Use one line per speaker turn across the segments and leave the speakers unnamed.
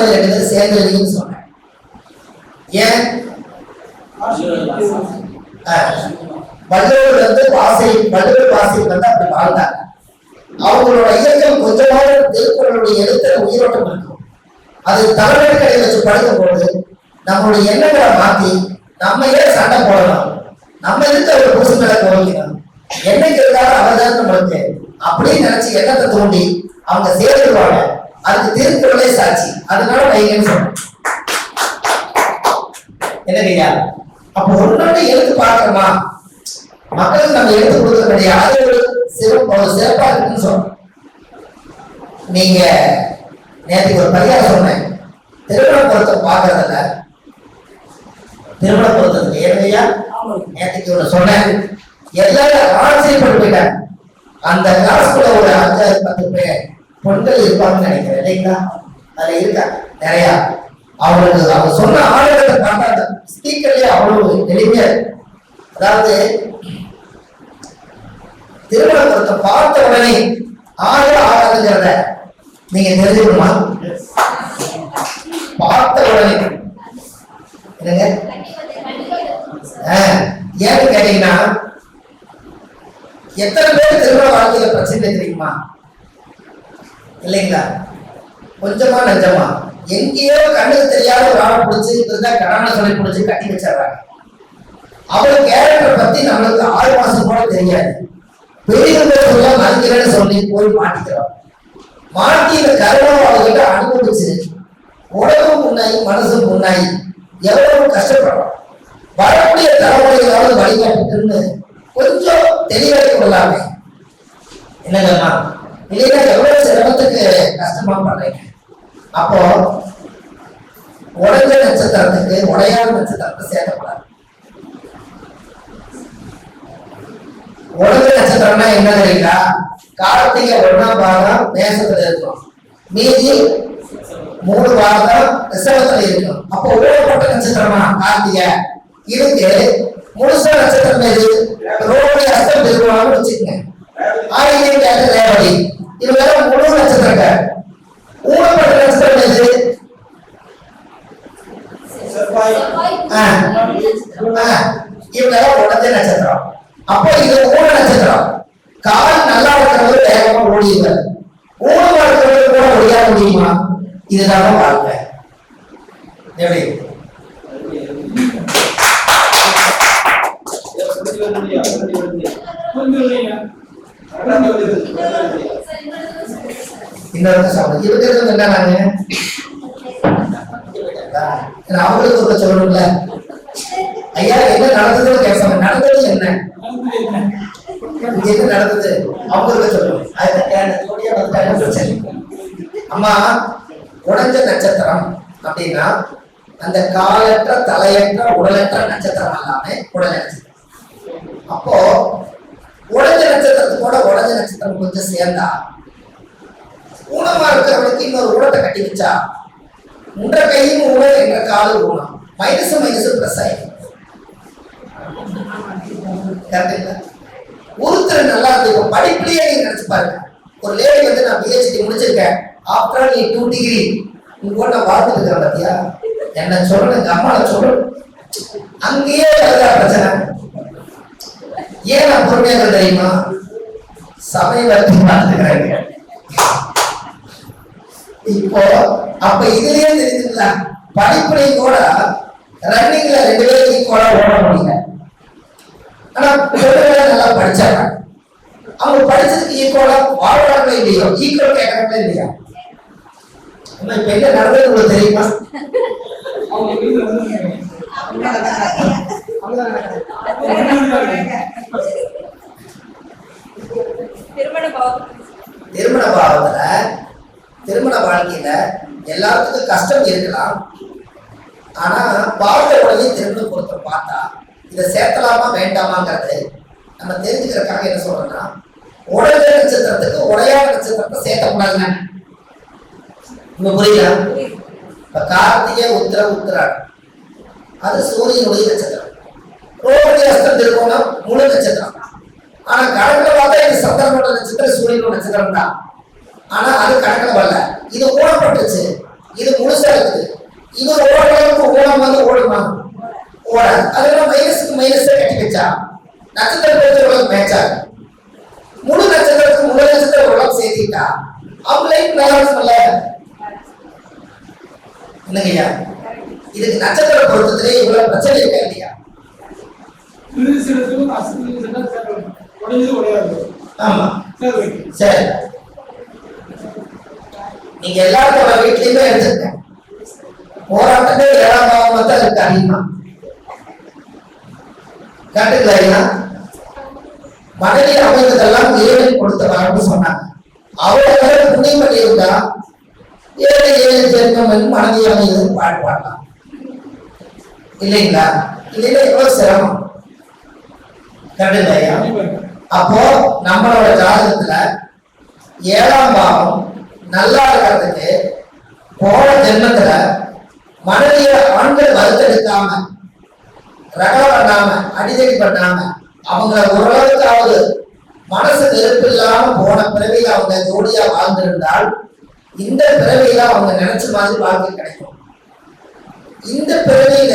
மனைவி ரெண்டு பேரும் சேர்ந்து சொன்னேன். ஏன்? வள்ளுவர் வந்து வாசை வள்ளுவர் வாசை வந்து அப்படி வாழ்ந்தாங்க அவங்களோட இயக்கம் கொஞ்சமாக திருக்குறளுடைய எழுத்துல உயிரோட்டம் இருக்கும். அது தலைவர்களை வச்சு படிக்கும் போது நம்மளுடைய எண்ணங்களை மாத்தி நம்ம ஏன் சண்டை போடலாம்? நம்ம எதுக்கு அவர் புதுசு மேல கோவிக்கணும் என்னைக்கு இருந்தாலும் அவர்தான் நம்மளுக்கு அப்படின்னு நினைச்சு எண்ணத்தை தூண்டி அவங்க சேர்ந்துருவாங்க. அதுக்கு திருக்குறளே சாட்சி. அதனால வைங்கன்னு சொன்னேன் என்னங்கய்யா அப்போ ஒன்னொன்னு எடுத்து பார்க்கணுமா? மக்களுக்கு நம்ம எடுத்து கொடுக்க கிடையாது சிறப்பு சிறப்பா இருக்குன்னு சொல்றோம். நீங்க நேற்று ஒரு பையன் சொன்னேன். திருமண பொருத்தம் பார்க்கறதில்ல. ஏழையா நேற்றுக்கு ஒன்று சொன்னேன். எல்லாரும் ஆச்சரியப்பட்டு போயிட்டாங்க. அந்த கிளாஸ்க்குள்ள ஒரு அஞ்சாறு பத்து பேர். பெண்கள் இருப்பாங்கன்னு நினைக்கிறேன் இல்லைங்களா அதுல இருக்காங்க நிறையா அவங்களுக்கு அவங்க சொன்ன ஆளுகளை பார்த்தா ஸ்பீக்கர்லயே அவ்வளவு எளிமையா அதாவது திருமணத்தை பார்த்த உடனே ஆறு ஆகாதுங்கிறத நீங்க தெரிஞ்சுக்கணுமா? பார்த்த உடனே. என்னங்க? ஏன்னு கேட்டீங்கன்னா எத்தனை பேர் திருமண வாழ்க்கையில பிரச்சனை தெரியுமா? இல்லைங்களா? கொஞ்சமா நஞ்சமா. எங்கேயோ கண்ணுக்கு தெரியாத ஒரு ஆளை பிடிச்சி இருந்தா கடான சொல்லி பிடிச்சி கட்டி வச்சிடறாங்க. அவர் கேரக்டர் பத்தி நம்மளுக்கு ஆறு மாசம் கூட தெரியாது. பெரியவங்க சொல்ல மதிக்கிறேன்னு சொல்லி போய் மாட்டிக்கிறோம். மாட்டி இந்த கருணம் அவர்கிட்ட அனுபவிச்சு உடம்பு முன்னாயி மனசும் முன்னாயி எவ்வளவு கஷ்டப்படுறோம். வரக்கூடிய தலைமுறைகளாவது வழிகாட்டுன்னு கொஞ்சம் தெளிவாக கொள்ளாமே என்னங்கம்மா இல்லைன்னா எவ்வளவு சிரமத்துக்கு கஷ்டமா பண்றீங்க? அப்போ உடஞ்ச நட்சத்திரத்துக்கு உடையாத நட்சத்திரத்தை சேர்க்கப்படாது உடஞ்ச நட்சத்திரம்னா என்ன தெரியுங்களா? கார்த்திகை ஒண்ணாம் பாகம் மேசத்துல இருக்கும். மீதி மூணு பாகம் ரிசவத்துல இருக்கும். அப்போ ஊழப்பட்ட நட்சத்திரமா? கார்த்திகை. இதுக்கு முழுசா நட்சத்திரம் எது? ரோடு அஸ்தம் திருவான்னு வச்சுக்கோங்க. ஆயிரம் கேட்ட ரேவதி. இது வேற முழு நட்சத்திரங்க ஊழப்பட்ட நட்சத்திரம் எது இவங்க உடஞ்ச நட்சத்திரம். அப்போ இது ஊன நட்சத்திரம். கால் நல்லா இருக்கிறவர் வேகமா ஓடிடுவார் ஊனமா இருக்கிறவர் கூட ஓடியா முடியுமா? இதுதான் வாழ்க்கை. எப்படி? இன்னொரு சம்பளம் இருக்கிறது என்ன நாங்க ஏன்னா அவங்களுக்கு ஒரு சொல்லணும்ல ஐயா என்ன நடந்ததுன்னு கேட்பாங்க நடந்தது என்ன இங்க என்ன நடந்தது அவங்களுக்கு சொல்லணும் அது பிரச்சனை அம்மா உடஞ்ச நட்சத்திரம் அப்படின்னா அந்த காலற்ற தலையற்ற உடலற்ற நட்சத்திரம் எல்லாமே உடல் நட்சத்திரம் அப்போ உடஞ்ச நட்சத்திரத்தோட உடஞ்ச நட்சத்திரம் கொஞ்சம் சேர்ந்தா ஊனமா இருக்கிறவனுக்கு இன்னொரு ஊனத்தை கட்டி வச்சா உன்ற கையும் ஊழல் என்ற காதல் ஊனம் மைனஸ் மைனஸ் பிளஸ் ஆயிடும் ஒருத்தர் நல்லா இருக்கு இப்ப படிப்புலயே நீங்க நினைச்சு பாருங்க. ஒரு லேடி வந்து நான் பிஹெச்டி முடிச்சிருக்கேன். ஆஃப்டர் நீ டூ டிகிரி உங்க கூட நான் வாழ்ந்துட்டு இருக்கிறேன் பாத்தியா? என்ன சொல்லணும் எங்க அம்மாவை சொல்லணும். அங்கேயே வருதா பிரச்சனை? ஏன் நான் பொறுமையாக தெரியுமா? சமயம் வரைக்கும் பார்த்துக்கிறேன் இப்போ அப்ப இதுலயே தெரியுதுங்களா படிப்புலை கூட ரன்னிங்ல ரெண்டு பேரும் ஈக்குவலா ஓட முடியல. ஆனா பெண்கள் நல்லா படிச்சாங்க. அவங்க படிச்சதுக்கு ஈக்குவலா வாழ்றாங்களோ இல்லையோ? ஈக்குவல் கேட்கறாங்களோ இல்லையா? இப்ப என்ன நடந்தது உங்களுக்கு தெரியுமா?
திருமண
பாவத்துல திருமண வாழ்க்கையில எல்லாத்துக்கும் கஷ்டம் இருக்கலாம். ஆனா பார்த்த உடனே திருமணம் கொடுத்த பார்த்தா இதை சேர்த்தலாமா வேண்டாமாங்கிறது நம்ம தெரிஞ்சுக்கிறதுக்காக என்ன சொல்றோம்னா உடல் நட்சத்திரத்துக்கு உடையாத நட்சத்திரத்தை சேர்த்தக்கூடாதுங்க இப்ப புரியுதா? இப்ப கார்த்திகை உத்திர உத்திராடு அது சூரியனுடைய நட்சத்திரம். ரோகிணி அஸ்தம் திருக்கோணம் முழு நட்சத்திரம். ஆனா கடவுளை பார்த்தா இது சந்திரனோட நட்சத்திரம் சூரியனோட நட்சத்திரம் தான் ஆனா அது கணக்கில் வரல இது ஓடப்பட்டுச்சு இது முழுசா இருக்குது இது ஓடுறதுக்கு ஓடம் வந்து ஓடுமா ஓடாது அதெல்லாம் மைனஸுக்கு மைனஸே கட்டி வச்சா நட்சத்திரம் பேருக்கு மேட்ச் முழு நட்சத்திரத்துக்கு முழு நட்சத்திரம் உலகம் சேர்த்திட்டா அவங்க லைஃப் பேலன்ஸ் பண்ணல என்னங்கய்யா இதுக்கு நட்சத்திர பொருத்தத்திலே இவ்வளவு பிரச்சனை இருக்கா இல்லையா
சரி,
ஆமா
சரி நீங்க
சரி நீங்க வீட்லயுமே எடுத்துக்க போராட்டமே ஏழாம் பாவமா தான் இருக்கு அதிகமா காட்டுங்களா ஐயா? மனைவி அமைந்ததெல்லாம் ஏழை கொடுத்த சொன்னாங்க. அவரை புண்ணிய பண்ணியிருந்தா ஏழு ஏழு ஜென்மம் மனைவி அமைந்தது பாட்டு பாடலாம் இல்லைங்களா? இல்லைன்னா எவ்வளவு சிரமம்? கண்டுங்களா அப்போ நம்மளோட ஜாதகத்துல ஏழாம் பாவம் நல்லா இருக்கிறதுக்கு போன ஜென்மத்துல மனைவிய ஆண்கள் வறுத்தெடுக்காம ரகம் பண்ணாம அடிதடி பண்ணாம அவங்கள ஓரளவுக்காவது மனசு நெருப்பு இல்லாம போன பிறவியில அவங்க ஜோடியா வாழ்ந்திருந்தால் இந்த பிறவியில அவங்க நினைச்ச மாதிரி வாழ்க்கை கிடைக்கும். இந்த பிறவியில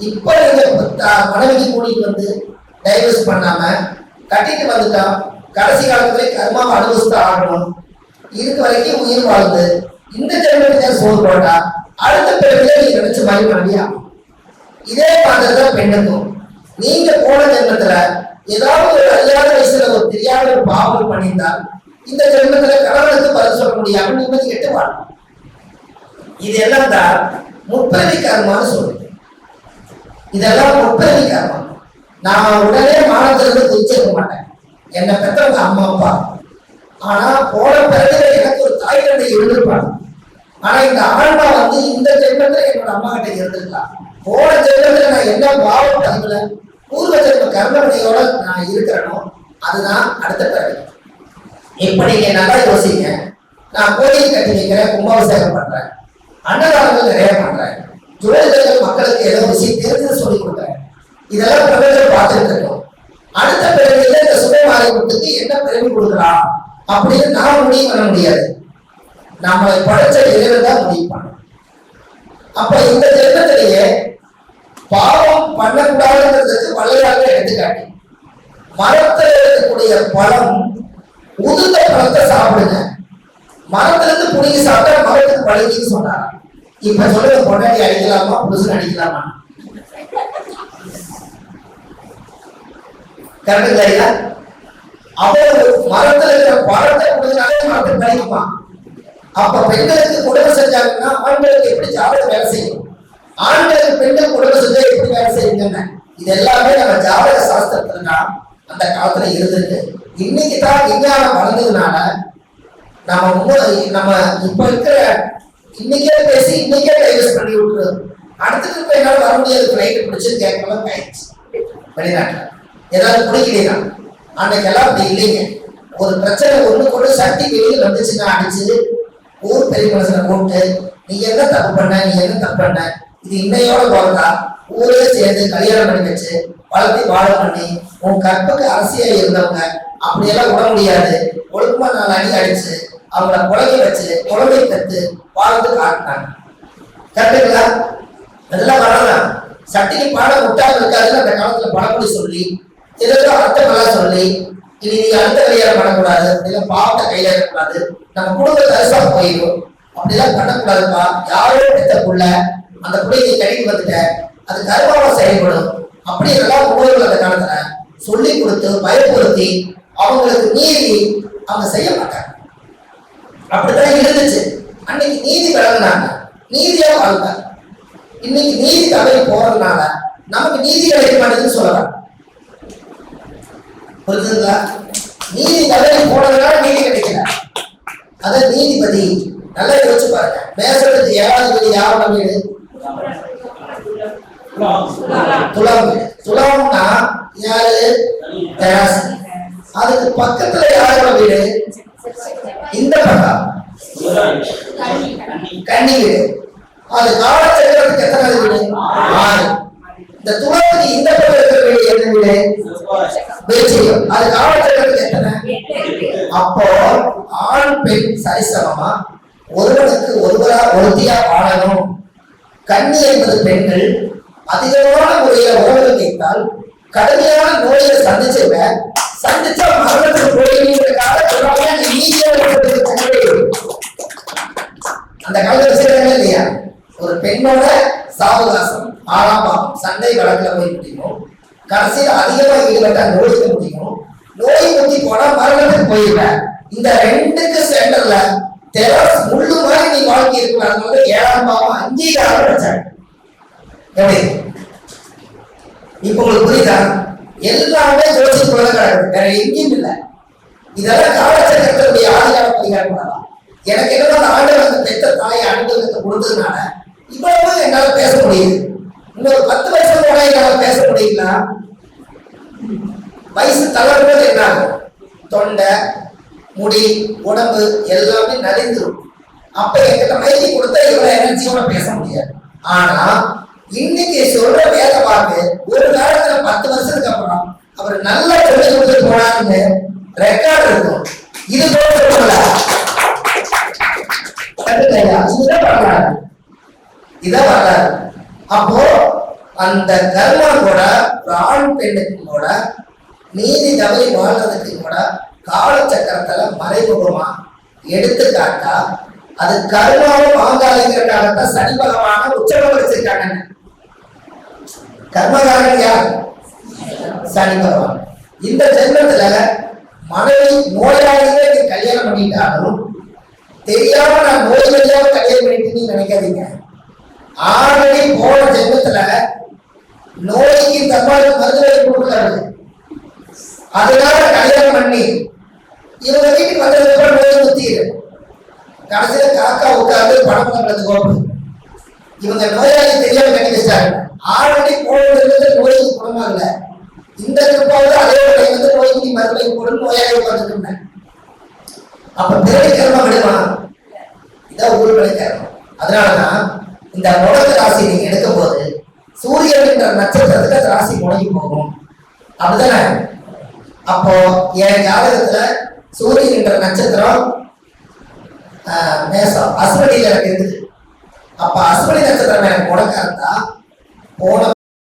இப்ப நீங்க மனைவிக்கு கூட்டிட்டு வந்து டைவர்ஸ் பண்ணாம கட்டிட்டு வந்துட்டா கடைசி காலத்துல கர்மாவை அனுபவிச்சுட்டு ஆகணும். இருக்க வரைக்கும் உயிர் வாழ்ந்து இந்த ஜென்மத்துக்கு சோறு போட்டா அடுத்த பிறவில நீ நினைச்ச மாதிரி மனைவியா இதே மாதிரிதான் பெண்ணுக்கும். நீங்க போன ஜென்மத்துல ஏதாவது ஒரு அறியாத வயசுல ஒரு தெரியாத ஒரு பாவம் பண்ணியிருந்தால் இந்த ஜென்மத்துல கணவனுக்கு பதில் சொல்ல முடியாம நிம்மதி கெட்டு வாழும். இது எல்லாம் தான் முப்பிரதி கர்மான்னு சொல்லுது. இதெல்லாம் முப்பிரதி கர்மம் நான் உடனே மானத்திலிருந்து குதிச்சிருக்க மாட்டேன். என்னை பெற்றவங்க அம்மா அப்பா ஆனா போன பிறகு எனக்கு ஒரு தாய் தந்தை இருந்திருப்பாங்க ஆனா இந்த ஆன்மா வந்து இந்த ஜென்மத்துல என்னோட அம்மா கிட்ட இருந்திருக்கலாம் போன ஜென்மத்துல நான் என்ன பாவம் பதிவுல பூர்வ ஜென்ம கர்மனையோட நான் இருக்கிறனோ அதுதான் அடுத்த பிறகு. இப்ப நீங்க நல்லா யோசிங்க. நான் கோயில் கட்டி வைக்கிறேன் கும்பாபிஷேகம் பண்றேன். அன்னதானங்கள் நிறைய பண்றேன். ஜோதிடர்கள் மக்களுக்கு ஏதோ விஷயம் தெரிஞ்சு சொல்லி கொடுக்குறேன். இதெல்லாம் பிரபஞ்சம் பார்த்துட்டு இருக்கோம். அடுத்த பிறகு இந்த சுபமாரியத்துக்கு என்ன பிறகு கொடுக்கலாம்? அப்படின்னு நான் முடிவு பண்ண முடியாது. நம்மளை படைச்ச இறைவன் தான் முடிவு பண்ணணும் அப்ப இந்த ஜென்மத்திலேயே பாவம் பண்ணக்கூடாதுங்கிறதுக்கு வள்ளையாக எடுத்துக்காட்டி. மரத்துல இருக்கக்கூடிய பழம் உதிர்ந்த பழத்தை சாப்பிடுங்க. மரத்துல இருந்து சாப்பிட்டா மரத்துக்கு பழகின்னு சொன்னாங்க இப்ப சொல்லுங்க பொண்டாட்டி அடிக்கலாமா புதுசு அடிக்கலாமா? கரெக்டுங்களா அவ்வளவு மரத்துல இருக்கிற பழத்தை கொடுத்தனாலே மரத்தை பழிக்குமா அப்ப பெண்களுக்கு குடும்பம் செஞ்சாங்கன்னா ஆண்களுக்கு எப்படி ஜாதகம் வேலை செய்யும்? ஆண்களுக்கு பெண்கள் குடும்பம் செஞ்சா எப்படி வேலை செய்யுங்க இது எல்லாமே நம்ம ஜாதக சாஸ்திரத்துல அந்த காலத்துல இருந்திருக்கு. இன்னைக்கு தான் விஞ்ஞானம் வளர்ந்ததுனால நம்ம முன்னாடி நம்ம இப்ப இருக்கிற இன்னைக்கே பேசி இன்னைக்கே டைவர்ஸ் பண்ணி விட்டுருது அடுத்தது இப்ப என்னால வர முடியாது. பிளைட் பிடிச்சு கேட்கலாம் ஆயிடுச்சு. வெளிநாட்டுல. ஏதாவது பிடிக்கலாம் அன்னைக்கெல்லாம் அப்படி இல்லைங்க ஒரு பிரச்சனை ஒண்ணு கொண்டு சட்டி வெளியில் வந்துச்சுன்னா அடிச்சு ஊர் பெரிய மனுஷனை கூப்பிட்டு நீ என்ன தப்பு பண்ண? நீ என்ன தப்பு பண்ண? இது இன்னையோட பிறந்தா ஊரே சேர்ந்து கல்யாணம் பண்ணி வச்சு வளர்த்தி வாழ பண்ணி உன் கற்புக்கு அரசியல் இருந்தவங்க அப்படியெல்லாம் விட முடியாது. ஒழுக்கமா நாலு அடி அடிச்சு அவங்கள குழந்தை வச்சு குழந்தை பெற்று வாழ்ந்து காட்டினாங்க. கரெக்டுங்களா? அதெல்லாம் வரலாம் சட்டிக்கு பாடம் முட்டாள் இருக்காதுன்னு அந்த காலத்துல பழமொழி சொல்லி ஏதோ அர்த்தங்கள்லாம் சொல்லி இனி நீ அடுத்த கல்யாணம் பண்ணக்கூடாது இல்ல பாவத்தை கையில இருக்கக்கூடாது நம்ம குடும்ப தரிசா போயிடும் அப்படிலாம் பண்ணக்கூடாதுப்பா. யாரோ பெத்த புள்ள அந்த புள்ளையை நீ கட்டிட்டு வந்துட்ட அது கர்மாவா செயல்படும். அப்படி எல்லாம் உணர்வுகள் அந்த காலத்துல சொல்லி கொடுத்து பயப்படுத்தி அவங்களுக்கு நீதி அவங்க செய்ய மாட்டாங்க. அப்படித்தான் இருந்துச்சு. அன்னைக்கு நீதி வழங்கினாங்க. நீதியா வாழ்ந்தாங்க. இன்னைக்கு நீதி தவறி போறதுனால நமக்கு நீதி கிடைக்க மாட்டேங்குதுன்னு சொல்லலாம். புரிஞ்சுங்களா நீதி தவறி போனதுனால நீதி கிடைக்கல. அத நீதிபதி நல்லா யோசிச்சு பாருங்க. மேசத்துக்கு ஏழாவது வீடு யாரோட வீடு? துலாம் துலாம்னா யாரு? தராசு அதுக்கு பக்கத்துல யாரோட வீடு? இந்த பக்கம். வீடு. அது காலச்சக்கரத்துக்கு இந்த துளத்துக்கு இந்த பக்கம் இருக்கிற வீடு என்ன வீடு விருச்சிகம் அது காலச்சக்கரத்துக்கு எத்தனை? அப்போ ஆண் பெண் சரிசமமா? ஒருவனுக்கு ஒருவரா ஒருத்தியா வாழணும்? கண்ணி என்பது பெண்கள். அதிகமான முறையில உறவு வைத்தால் கடுமையான நோயை சந்திச்சுங்க சந்திச்சா மரணத்துக்கு போய் சொல்றாங்க. நீ ஈஸியா இருக்கிறதுக்கு சண்டை. அந்த காலத்துல செய்யறாங்க இல்லையா ஒரு பெண்ணோட சாவகாசம் ஆறாம் பாவம் சண்டை வழக்குல போய் முடியும்? கடைசியில் அதிகமா ஈடுபட்ட நோய்க்கு முடியும்? நோய் முத்தி போனா மரணத்துக்கு போயிருவேன் இந்த ரெண்டுக்கு சென்டர்ல தெரஸ் முள்ளு மாதிரி நீ வாழ்க்கை இருக்கிறாங்க ஏழாம் பாவம் அங்கீகாரம் வச்சாங்க எப்படி? இப்ப உங்களுக்கு புரியுதா? எல்லாமே ஜோசிக்குள்ள கிடக்குது வேற எங்கேயும் இல்லை. இதெல்லாம் காலச்சக்கரத்தினுடைய ஆதிகார பரிகாரம் பண்ணலாம். எனக்கு என்னன்னா அந்த ஆண்டவர் பெற்ற தாயை அனுபவத்தை கொடுத்ததுனால இவ்வளவு என்னால் பேச முடியுது. இன்னொரு பத்து வயசு கூட என்னால பேச முடியுங்களா வயசு தளர்வது என்ன தொண்டை முடி உடம்பு எல்லாமே நலிந்துரும். அப்ப எங்கிட்ட மைக்கு கொடுத்தா இவ்வளவு எனர்ஜியோட பேச முடியாது. ஆனா இன்னைக்கு சொல்ற வேலை பார்த்து ஒரு காலத்துல பத்து வருஷத்துக்கு அப்புறம் அவர் நல்லா சொல்லி கொடுத்து போனாருன்னு ரெக்கார்ட் இருக்கும். இது போல சொல்லல. இதுதான் வரலாறு. இதான் வரலாறு. அப்போ அந்த கர்மம் கூட ஒரு ஆண் பெண்ணுக்கு கூட நீதி தவறி வாழ்றதுக்கு கூட காலச்சக்கரத்துல மறைமுகமா எடுத்துக்காட்டா அது கர்மாவும் வாங்காளிங்கிறக்காகத்தான் சனி பகவான உச்சகம் வச்சிருக்காங்க கர்மகாரன் யார்? சனி பகவான். இந்த ஜென்மத்துல மனைவி நோயாளியே கல்யாணம் பண்ணிட்டாலும் தெரியாம நான் நோய் வழியாக கல்யாணம் பண்ணிட்டு நினைக்காதீங்க. ஆல்ரெடி போன ஜென்மத்துல நோய்க்கு தப்பாடு மருந்து கொடுக்குறாரு அதனால கல்யாணம் பண்ணி இவங்க வீட்டுக்கு வந்ததுக்கு அப்புறம் நோய் குத்திடு. கடைசியில காக்கா உட்கார்ந்து பணம் பண்றது கோப்பு இவங்க நோயாளி தெரியாம கட்டி வச்சாங்க ஆல்ரெடி போன ஜென்மத்துல நோய்க்கு குணமா இல்ல. இந்த திருப்பாவது அதே ஒரு வந்து நோய்க்கு மருந்து மருந்தை போட்டு நோயாளி உட்காந்துட்டு இருந்தேன். அப்ப பிறவி கர்மம் விடுமா இதான் ஊர் கர்மம் அதனாலதான் இந்த உலக ராசி நீங்க எடுக்கும் போது சூரியன் என்ற நட்சத்திரத்துக்கு அந்த ராசி முடங்கி போகும். அப்படிதானே? அப்போ என் ஜாதகத்துல சூரியன் என்ற நட்சத்திரம் மேசம் அஸ்வதியில எனக்கு இருக்குது. அப்ப அஸ்வதி நட்சத்திரம் எனக்கு முடக்க இருந்தா போன